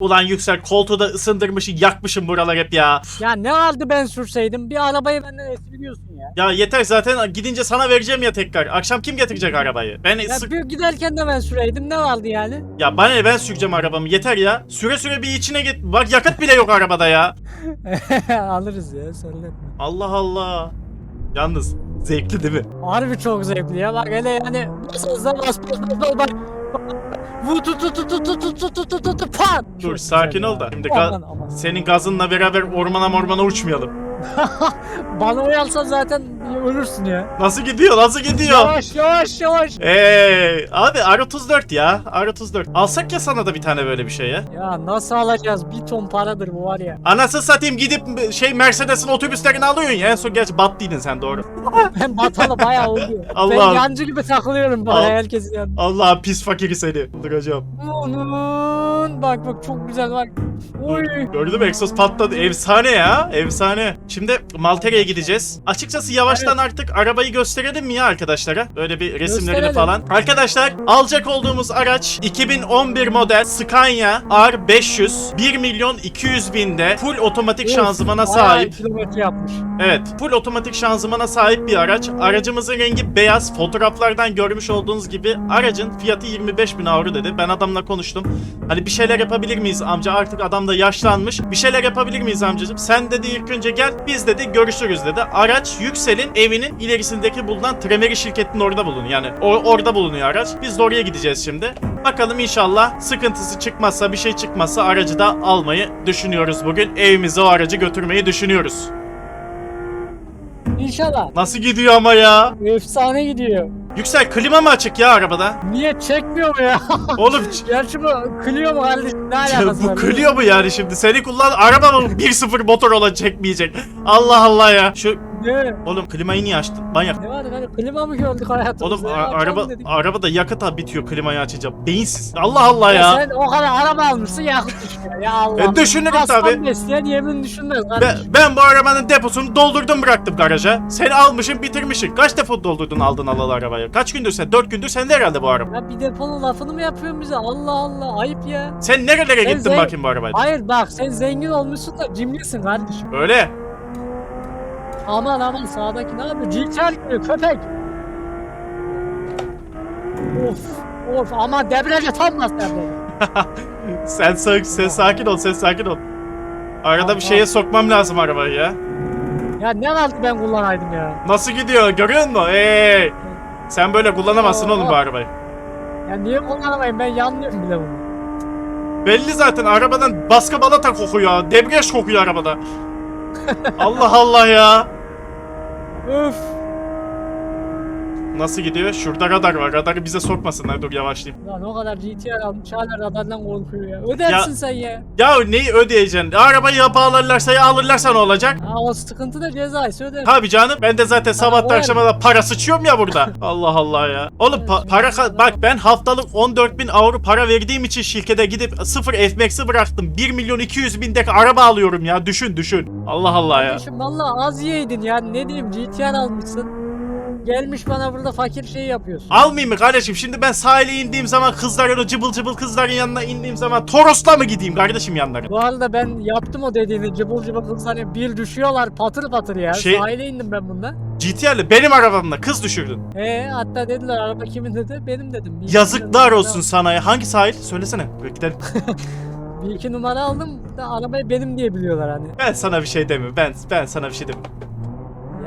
Ulan Yüksel koltuğu da ısındırmışsın yakmışım buralar hep ya. Ya ne vardı ben sürseydim? Bir arabayı benden esirgiyorsun ya. Ya yeter zaten gidince sana vereceğim ya tekrar. Akşam kim getirecek arabayı? Ben Ya sık... bir giderken de ben süreydim ne vardı yani? Ya bana ne ben süreceğim arabamı yeter ya. Süre süre bir içine git. Bak yakıt bile yok arabada ya. Alırız ya söyletme. Allah Allah. Yalnız zevkli değil mi? Harbi çok zevkli ya bak hele yani bas hızla bas bas bas bas bak. Dur sakin ol da. Şimdi Aman, aman. senin gazınla beraber ormana mormana uçmayalım. Bana oyalsa zaten ölürsün ya. Nasıl gidiyor? Nasıl gidiyor? Yavaş yavaş yavaş. Eee abi R34 ya. R34. Alsak ya sana da bir tane böyle bir şey ya. Ya nasıl alacağız? Bir ton paradır bu var ya. Anasını satayım gidip şey Mercedes'in otobüslerini alıyorsun ya. En son gerçi battıydın sen doğru. Ben batalı bayağı oluyor. Allah. Ben yancı gibi takılıyorum bana Al. herkesin yanında. Allah pis fakiri seni. Duracağım. Aman, Bak bak çok güzel bak. Oy. Gördün mü egzoz patladı. Efsane ya. Efsane. Şimdi Maltere'ye gideceğiz. Açıkçası yavaştan artık arabayı gösterelim mi ya arkadaşlara? Böyle bir resimlerini Gösterelim. falan. Arkadaşlar alacak olduğumuz araç 2011 model Scania R500 1 milyon 200 binde full otomatik şanzımana sahip. kilometre yapmış. Evet, full otomatik şanzımana sahip bir araç. Aracımızın rengi beyaz. Fotoğraflardan görmüş olduğunuz gibi aracın fiyatı 25 bin avro dedi. Ben adamla konuştum. Hani bir şeyler yapabilir miyiz amca? Artık adam da yaşlanmış. Bir şeyler yapabilir miyiz amcacığım? Sen dedi ilk önce gel, biz dedi görüşürüz dedi. Araç Yüksel'in evinin ilerisindeki bulunan Tremeri şirketinin orada bulunuyor. Yani o- orada bulunuyor araç. Biz de oraya gideceğiz şimdi. Bakalım inşallah sıkıntısı çıkmazsa, bir şey çıkmazsa aracı da almayı düşünüyoruz bugün. Evimize o aracı götürmeyi düşünüyoruz. İnşallah. Nasıl gidiyor ama ya? Efsane gidiyor. Yüksel klima mı açık ya arabada? Niye çekmiyor mu ya? Oğlum Gerçi bu Clio mu kardeşim? Ne alakası bu var? Clio mu yani şimdi? Seni kullan araba mı 1.0 motor olan çekmeyecek? Allah Allah ya. Şu Ne? oğlum klimayı niye açtın? Manyak. Ne var hani klima mı gördük hayatımızda? Oğlum ya? Açalım araba dedik. arabada yakıt ha bitiyor klimayı açacağım. Beyinsiz. Allah Allah Ya ya. sen o kadar araba almışsın yakıt düşüyor. Ya Allah. E, düşünürüm Aslan tabii. besleyen yemin düşünmez. Ben, kardeşim. ben bu arabanın deposunu doldurdum bıraktım garaja. Sen almışsın bitirmişsin. Kaç depo doldurdun aldın alalı arabaya? Kaç gündür sen? 4 gündür sende herhalde bu araba. Ya bir deponun lafını mı yapıyorsun bize? Allah Allah ayıp ya. Sen nerelere Sen gittin bakayım bu arabayla? Hayır bak sen zengin olmuşsun da cimrisin kardeşim. Öyle. Aman aman sağdaki ne yapıyor? Gibi köpek. Of of ama debriyaja tam bas debriyaja. Sen, sa- sen sakin ol, sen sakin ol. Arada bir şeye sokmam lazım arabayı ya. Ya ne vardı ben kullanaydım ya. Nasıl gidiyor görüyor musun? Hey! Sen böyle kullanamazsın oğlum bu arabayı. Ya niye kullanamayayım ben yanlıyorum bile bunu. Belli zaten arabadan baska balata kokuyor. Debriyaj kokuyor arabada. Allah Allah ya. Uf. Nasıl gidiyor? Şurada radar var. Radarı bize sokmasınlar. Dur yavaşlayayım. Lan o kadar GTR almış hala radardan korkuyor ya. Ödersin Ya- sen ya. Ya neyi ödeyeceksin? Arabayı ya bağlarlarsa ya alırlarsa ne olacak? Ha o sıkıntı da cezaysa ödersin. Tabii canım. Ben de zaten sabahtan o akşama da para sıçıyorum ya burada. Allah Allah ya. Oğlum pa- para ka- bak ben haftalık 14 bin avro para verdiğim için şirkete gidip 0 FMAX'i bıraktım. 1 milyon 200 bindeki araba alıyorum ya. Düşün düşün. Allah Allah ya. Kardeşim valla az yiyeydin ya ne diyeyim GTR almışsın. Gelmiş bana burada fakir şey yapıyorsun. Almayayım mı kardeşim? Şimdi ben sahile indiğim zaman kızların o cıbıl cıbıl kızların yanına indiğim zaman Toros'la mı gideyim kardeşim yanlarına? Bu arada ben yaptım o dediğini cıbıl cıbıl kızlar hani bir düşüyorlar patır patır ya. Şey- Sahile indim ben bunda. GTR'le benim arabamla kız düşürdün. Ee hatta dediler araba kimin dedi benim dedim. Bir Yazıklar iki olsun numara- sana ya. Hangi sahil? Söylesene. Böyle Gidelim. Bir iki numara aldım da arabayı benim diye biliyorlar hani. Ben sana bir şey demiyorum. Ben ben sana bir şey demiyorum.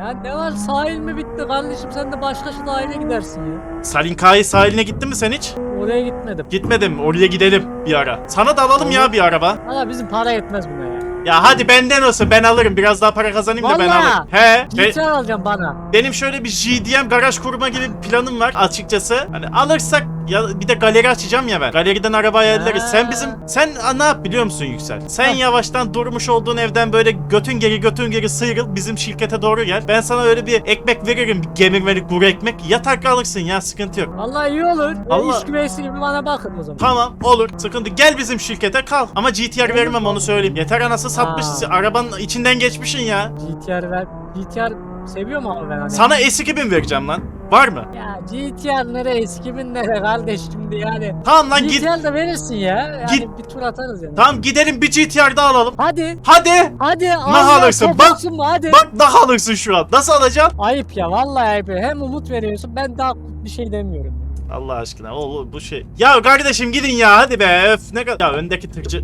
Ya ne var sahil mi bitti kardeşim sen de başka sahile gidersin ya. Salinkai sahiline gittin mi sen hiç? Oraya gitmedim. Gitmedim. Oraya gidelim bir ara. Sana da alalım ya bir araba. Valla bizim para yetmez buna ya. Ya hadi benden olsun ben alırım. Biraz daha para kazanayım da ben Vallahi. alırım. He. be- alacağım bana. benim şöyle bir GDM garaj kurma gibi planım var açıkçası. Hani alırsak ya bir de galeri açacağım ya ben. Galeriden araba ayarlarız. Sen bizim sen a, ne yap biliyor musun Yüksel? Sen Heh. yavaştan durmuş olduğun evden böyle götün geri götün geri sıyrıl bizim şirkete doğru gel. Ben sana öyle bir ekmek veririm. Bir gemirmelik kuru ekmek. Yatak alırsın ya sıkıntı yok. Valla iyi olur. Allah- İş güveysi gibi bana bakın o zaman. Tamam olur sıkıntı gel bizim şirkete kal ama GTR vermem onu söyleyeyim yeter anası satmış Aa. arabanın içinden geçmişsin ya GTR ver. GTR Seviyorum ama ben hani. Sana S2000 vereceğim lan. Var mı? Ya GTR'lere eski binlere kardeş şimdi yani. Tamam lan git. GTR de verirsin ya. Yani Git. bir tur atarız yani. Tamam gidelim bir GTR daha alalım. Hadi. Hadi. Hadi. alırsın? top Bak- mu? Hadi. Bak daha alırsın şu an. Nasıl alacaksın? Ayıp ya vallahi ayıp. ya. Hem umut veriyorsun ben daha bir şey demiyorum. Allah aşkına o bu şey. Ya kardeşim gidin ya hadi be. Öf ne kadar. Ya öndeki tırcı.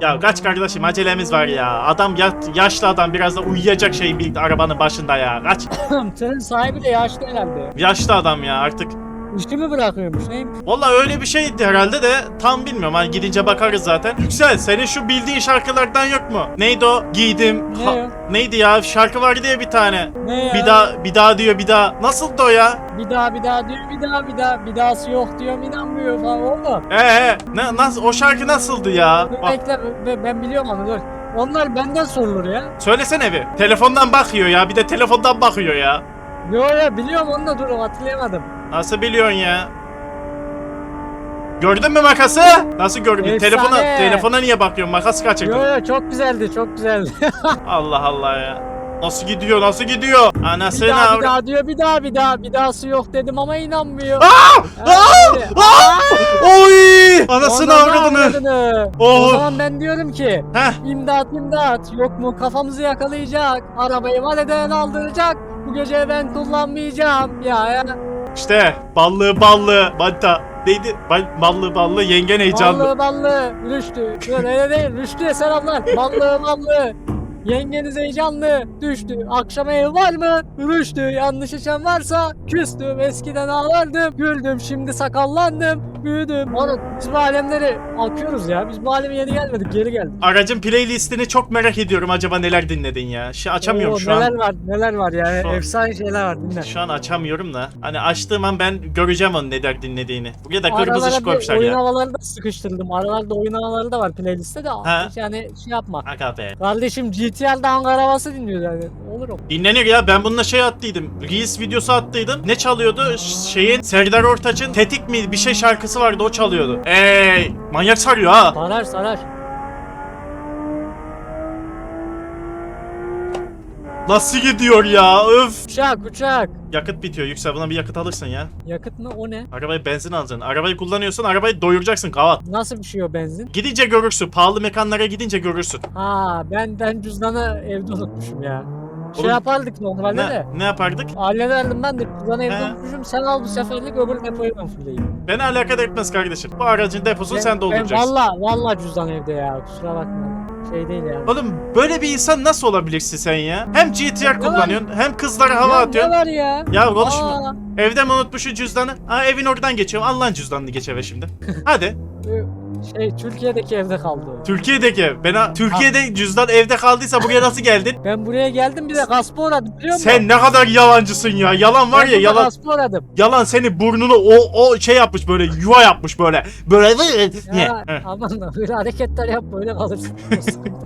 Ya kaç kardeşim acelemiz var ya. Adam ya, yaşlı adam biraz da uyuyacak şey birlikte arabanın başında ya. Kaç. Senin sahibi de yaşlı herhalde. Yaşlı adam ya artık. İşi mi bırakıyormuş neymiş? Valla öyle bir şeydi herhalde de tam bilmiyorum. Hani gidince bakarız zaten. Yüksel senin şu bildiğin şarkılardan yok mu? Neydi o? Giydim. Ne ya? neydi ya? Şarkı vardı ya bir tane. Ne ya? Bir daha bir daha diyor bir daha. Nasıldı o ya? Bir daha bir daha diyor bir daha bir daha bir dahası yok diyorum inanmıyor falan oldu. Ee, ee ne nasıl o şarkı nasıldı ya? Dur bekle ben, ben biliyorum onu dur. Onlar benden sorulur ya. söylesene bir. Telefondan bakıyor ya. Bir de telefondan bakıyor ya. Yo ya biliyorum onu da dur hatırlayamadım. Nasıl biliyorsun ya? Gördün mü makası? Nasıl gördün? Efsane. Telefona telefona niye bakıyorsun? Makas kaçırdın. Yo yo çok güzeldi çok güzeldi. Allah Allah ya. Nasıl gidiyor? Nasıl gidiyor? bir Anasını daha avra- bir daha diyor bir daha bir daha bir dahası yok dedim ama inanmıyor. Aa! Aa! öyle. Aa! Oy! Anasını Ondan avradını. avradını. Oh. O zaman ben diyorum ki Heh. imdat imdat yok mu kafamızı yakalayacak arabayı valeden aldıracak bu gece ben kullanmayacağım ya ya. İşte ballı ballı manita. Neydi? Bal, ballı ballı yengen heyecanlı. Ballı ballı Rüştü. Öyle değil Rüştü'ye selamlar. Ballı ballı. Yengeniz heyecanlı düştü. Akşam ev var mı? Rüştü. Yanlış içen varsa küstüm. Eskiden ağlardım. Güldüm. Şimdi sakallandım. Büyüdüm. Oğlum biz bu alemleri akıyoruz ya. Biz bu aleme yeni gelmedik. Geri geldik. Aracın playlistini çok merak ediyorum. Acaba neler dinledin ya? Şu açamıyorum Oo, şu neler an. var neler var ya. Şu an- Efsane şeyler var dinle. Şu an açamıyorum da. Hani açtığım an ben göreceğim onun neler dinlediğini. Buraya da kırmızı Aralara ışık bir koymuşlar oyun ya. havaları da sıkıştırdım. Aralarda oyun havaları da var playlistte de. Ha. Yani şey yapma. Aga be. Kardeşim GTR'da Ankara havası dinliyor yani. Olur o. Dinlenir ya ben bununla şey attıydım. Reels videosu attıydım. Ne çalıyordu? Ş- Şeyin Serdar Ortaç'ın Tetik mi bir şey şarkısı vardı o çalıyordu. Ey manyak sarıyor ha. Sarar sarar. Nasıl gidiyor ya? Öf. Uçak uçak. Yakıt bitiyor Yüksel buna bir yakıt alırsın ya. Yakıt mı o ne? Arabayı benzin alacaksın. Arabayı kullanıyorsan arabayı doyuracaksın kavat. Nasıl bir şey o benzin? Gidince görürsün. Pahalı mekanlara gidince görürsün. Ha ben ben cüzdanı evde unutmuşum ya. Şey Oğlum, yapardık normalde de. Ne, ne yapardık? Hallederdim ben de cüzdanı evde He. unutmuşum. Sen al bu seferlik öbür depoyu ben fulleyim. Beni alakadar etmez kardeşim. Bu aracın deposunu Ben- sen dolduracaksın. Ben valla valla cüzdan evde ya kusura bakma. Şey değil yani. Oğlum böyle bir insan nasıl olabilirsin sen ya? Hem GTR kullanıyorsun hem kızlara hava atıyorsun. Ne var ya? Ya konuşma. Aa, Evde mi unutmuşsun cüzdanı? Ha evin oradan geçiyorum. Allah'ın cüzdanını geç eve şimdi. Hadi. Şey Türkiye'deki evde kaldı. Türkiye'deki ev. Ben Türkiye'de cüzdan evde kaldıysa buraya nasıl geldin? Ben buraya geldim bir de gaspı uğradım biliyor musun? Sen ne kadar yalancısın ya. Yalan var Ben ya burada yalan. gaspı uğradım. Yalan seni burnunu o o şey yapmış böyle yuva yapmış böyle. Böyle Ya Heh. aman böyle hareketler yap böyle kalırsın.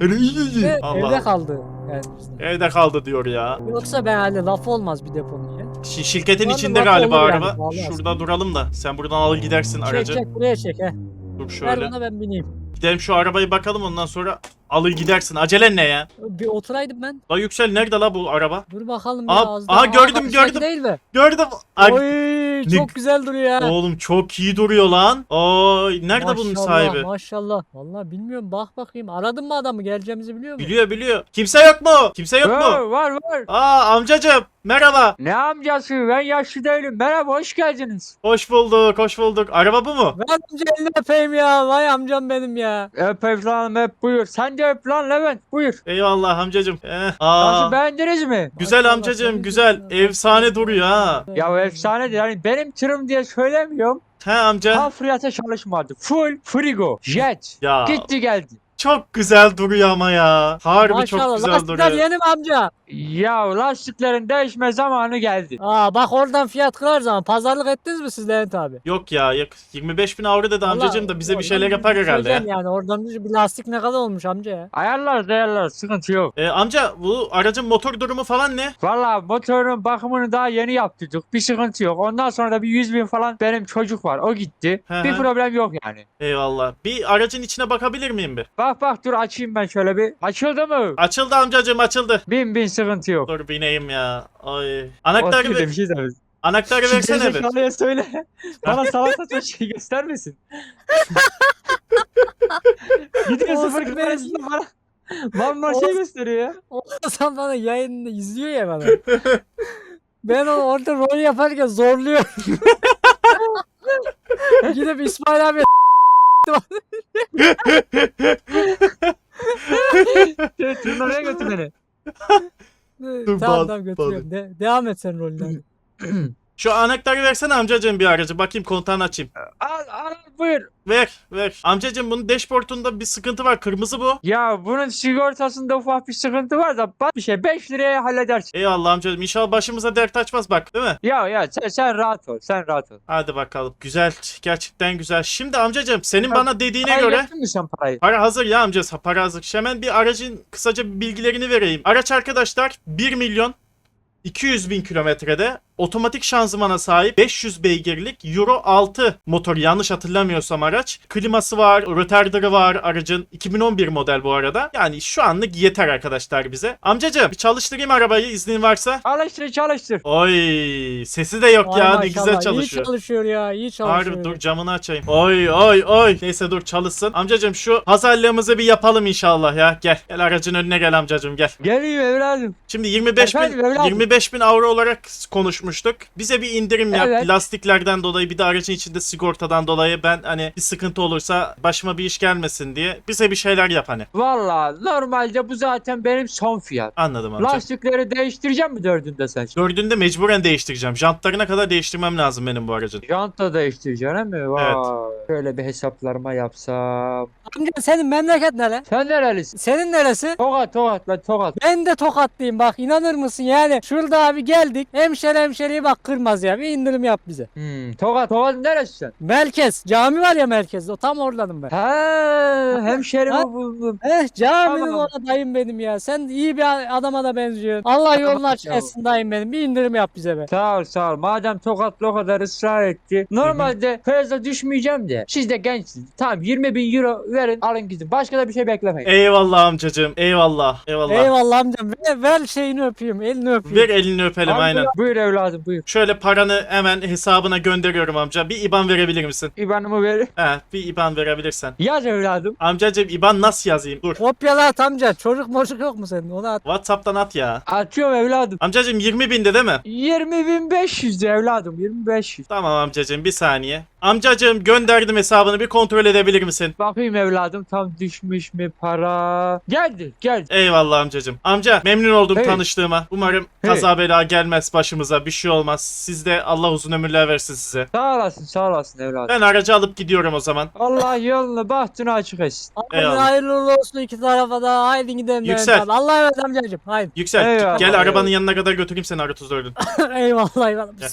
Öyle iyi iyi. Ve Allah. evde kaldı. Yani. Evde kaldı diyor ya. Yoksa ben hali laf olmaz bir deponun ya. Şi- Şirketin içinde bak galiba olur yani, araba. vallahi. Şurada duralım da. Sen buradan al gidersin Çek aracı. çek buraya çek he. Dur Ver şöyle. bana ben bineyim. Gidelim şu arabayı bakalım ondan sonra alır gidersin. Acelen ne ya? Bir oturaydım ben. La Yüksel nerede la bu araba? Dur bakalım Aha, ya az aha, daha. gördüm, kapısındaki gördüm. Değil mi? Gördüm. Ay, Oy çok güzel duruyor ya. Oğlum çok iyi duruyor lan. Oy nerede bunun Maşallah, sahibi? Maşallah. Vallahi bilmiyorum bak bakayım. Aradın mı adamı geleceğimizi biliyor musun? Biliyor biliyor. Kimse yok mu? Kimse yok Var mu? var var. Aa amcacım merhaba. Ne amcası ben yaşlı değilim. Merhaba hoş geldiniz. Hoş bulduk hoş bulduk. Araba bu mu? Ver amca elini öpeyim ya. Vay amcam benim ya. Öp evladım öp buyur. Sen de öp lan Levent buyur. Eyvallah amcacım. Eh, aa, Nasıl beğendiniz mi? güzel Maşallah, amcacım güzel. Efsane duruyor ha. Ya efsane de yani benim tırım diye söylemiyorum. He amca. Tam fiyata çalışmadı. Full frigo. Jet. Ya Gitti geldi. Çok güzel duruyor ama ya. Harbi Maşallah. çok güzel Lastikler duruyor. yeni mi amca? Ya lastiklerin değişme zamanı geldi. Aa bak oradan fiyat kırar zaman. Pazarlık ettiniz mi siz Levent abi? Yok ya yok. 25 bin avro dedi amcacım da bize bir şeyler yapar herhalde ya. Yani oradan bir lastik ne kadar olmuş amca ya. Ayarlarız ayarlarız sıkıntı yok. E, amca bu aracın motor durumu falan ne? Valla motorun bakımını daha yeni yaptırdık. Bir sıkıntı yok. Ondan sonra da bir 100 bin falan benim çocuk var. O gitti. Hı bir hı. problem yok yani. Eyvallah. Bir aracın içine bakabilir miyim bir? Bak Bak bak dur açayım ben şöyle bir. Açıldı mı? Açıldı amcacım açıldı. Bin bin sıkıntı yok. Dur bineyim ya. Ay. Otur Anahtarı, bir ver, şey söyle. anahtarı versene bir. Gerizekalıya söyle. Bana salak saçma şey göstermesin. Gidiyor sıfır be. kilometresinde bana. Bambaşka şey gösteriyor ya. Oğuzhan bana yayında izliyor ya bana. ben onu orada rol yaparken zorluyorum. Gidip İsmail abi oraya götür beni. Dur, tamam bal- tamam götürüyorum. De- devam et sen rolünden. Şu anahtarı versene amcacım bir aracı. Bakayım kontağını açayım. Al al buyur. Ver ver. Amcacım bunun dashboardunda bir sıkıntı var. Kırmızı bu. Ya bunun sigortasında ufak bir sıkıntı var da bak bir şey 5 liraya halledersin. Eyvallah amcacım. İnşallah başımıza dert açmaz bak. Değil mi? Ya ya sen, sen rahat ol sen rahat ol. Hadi bakalım. Güzel. Gerçekten güzel. Şimdi amcacım senin Ya, bana dediğine Parayı göre getirdin mi sen parayı? Para hazır ya amcası para hazır. Hemen bir aracın kısaca bir bilgilerini vereyim. Araç arkadaşlar 1 milyon 200 bin kilometrede otomatik şanzımana sahip 500 beygirlik Euro 6 motor yanlış hatırlamıyorsam araç. Kliması var, retarder'ı var aracın 2011 model bu arada. Yani şu anlık yeter arkadaşlar bize. Amcacım bir çalıştırayım arabayı iznin varsa. Çalıştır çalıştır. Oy sesi de yok Ay ya ne maşallah, güzel çalışıyor. İyi çalışıyor ya iyi çalışıyor. Harbi dur camını açayım. Oy oy oy. Neyse dur çalışsın. Amcacım şu hazırlığımızı bir yapalım inşallah ya. Gel. Gel aracın önüne gel amcacım gel. Geliyor evladım. Şimdi 25 bin, Efendim evladım? 25 bin avro olarak konuşmuştuk. Bize bir indirim yap. Evet. Lastiklerden dolayı bir de aracın içinde sigortadan dolayı ben hani bir sıkıntı olursa başıma bir iş gelmesin diye bize bir şeyler yap hani. Valla normalde bu zaten benim son fiyat. Anladım amca. Lastikleri değiştireceğim mi dördünde sen? Dördünde mecburen değiştireceğim. Jantlarına kadar değiştirmem lazım benim bu aracın. Janta değiştireceksin mi? Vay. Şöyle bir hesaplarıma yapsam. Amca senin memleket ne lan? Sen nerelisin? Senin neresi? Tokat Tokat lan Tokat. Ben de tokatlıyım bak inanır mısın yani şurada abi geldik hemşeri hemşeriye bak kırmaz ya bir indirim yap bize. Hmm, Tokat. Tokat neresi sen? Merkez cami var ya merkezde o tam oradanım ben. Ha, hemşerimi Ha? buldum. Eh caminin Tamam. orada dayım benim ya sen iyi bir adama da benziyorsun. Allah yolunu Tamam, açık tamam. etsin dayım benim bir indirim yap bize be. Sağ ol sağ ol. Madem Tokatlı o kadar ısrar etti. Normalde fazla düşmeyeceğim de. Siz de gençsiniz. Tamam 20 bin euro verin alın gidin. Başka da bir şey beklemeyin. Eyvallah amcacım. Eyvallah. Eyvallah. Eyvallah amcam ver, ver şeyini öpeyim elini öpeyim. Ver elini öpelim Al, aynen. buyur- evladım buyur. Şöyle paranı hemen hesabına gönderiyorum amca. Bir IBAN verebilir misin? İbanımı ver. He bir IBAN verebilirsen. Yaz evladım. Amcacım IBAN nasıl yazayım? Dur. Kopyala at amca çocuk mocuk yok mu senin onu at. Whatsapp'tan at ya. Atıyorum evladım. Amcacım 20 binde değil mi? 20.500 evladım 2500. Tamam amcacım bir saniye. Amcacım gönderdim hesabını bir kontrol edebilir misin? Bakayım evladım tam düşmüş mü para? Geldi geldi. Eyvallah amcacım. Amca memnun oldum Hey. tanıştığıma. Umarım Hey. kaza bela gelmez başımıza bir şey olmaz. Siz de Allah uzun ömürler versin size. Sağ olasın sağ olasın evladım. Ben aracı alıp gidiyorum o zaman. Allah yolunu bahtını açık etsin. Eyvallah. hayırlı olsun iki tarafa da haydi gidelim. Yüksel. Mehmet abi. Allah'a emanet amcacım haydi. Yüksel Eyvallah, gel eyvallah. arabanın yanına kadar götüreyim seni ara 34'ün. eyvallah eyvallah. Gel.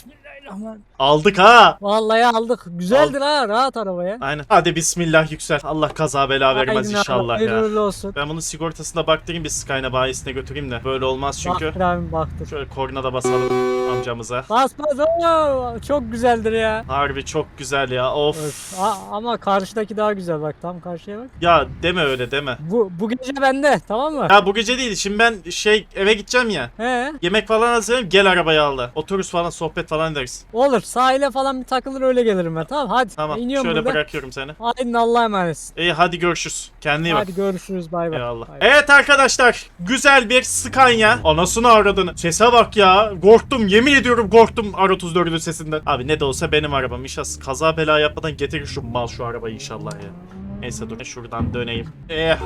Bismillahirrahmanirrahim. Aldık ha. Vallahi aldık. Güzeldir ha rahat araba ya. Aynen. Hadi bismillah Yüksel. Allah kaza bela vermez Haydi abi, inşallah Hayırlı ya. uğurlu olsun. Ben bunun sigortasına baktırayım bir Skyna bayisine götüreyim de. Böyle olmaz çünkü. Baktır abim baktır. Şöyle korna da basalım amcamıza. Bas bas oo, çok güzeldir ya. Harbi çok güzel ya. Of. Öf. A- ama karşıdaki daha güzel bak tam karşıya bak. Ya deme öyle deme. Bu bu gece bende tamam mı? Ya bu gece değil. Şimdi ben şey eve gideceğim ya. He Yemek falan hazırlayayım. Gel arabayı al da. Otururuz falan sohbet falan ederiz. Olur sahile falan bir takılır öyle gelirim ben tamam hadi. Tamam. İniyorum Şöyle burada. bırakıyorum seni. Haydi Allah'a emanetsin. İyi hadi görüşürüz. Kendine iyi bak. Hadi görüşürüz bay bay. Eyvallah. Bay bay. Evet arkadaşlar güzel bir Scania. Anasını avradını. Sese bak ya. Korktum yemin ediyorum korktum R34'ün sesinden. Abi ne de olsa benim arabam. İnşallah kaza bela yapmadan getirir şu mal şu arabayı inşallah ya. Neyse dur şuradan döneyim. Eh.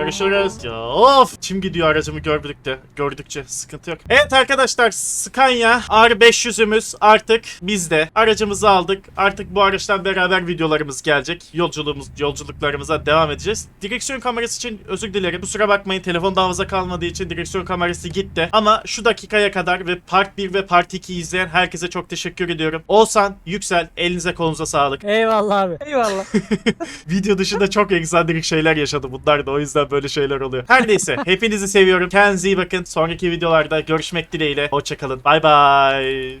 Görüşürüz. Ya of. Çim gidiyor aracımı gördükçe. Gördükçe sıkıntı yok. Evet arkadaşlar Scania R500'ümüz artık bizde. Aracımızı aldık. Artık bu araçtan beraber videolarımız gelecek. Yolculuğumuz, yolculuklarımıza devam edeceğiz. Direksiyon kamerası için özür dilerim. Kusura bakmayın telefon hafıza kalmadığı için direksiyon kamerası gitti. Ama şu dakikaya kadar ve Part 1 ve Part 2 izleyen herkese çok teşekkür ediyorum. Oğuzhan, Yüksel elinize kolunuza sağlık. Eyvallah abi. Eyvallah. Video dışında çok egzantrik şeyler yaşadı bunlar da o yüzden böyle şeyler oluyor. Her neyse hepinizi seviyorum. Kendinize iyi bakın. Sonraki videolarda görüşmek dileğiyle. Hoşçakalın. Bay bay.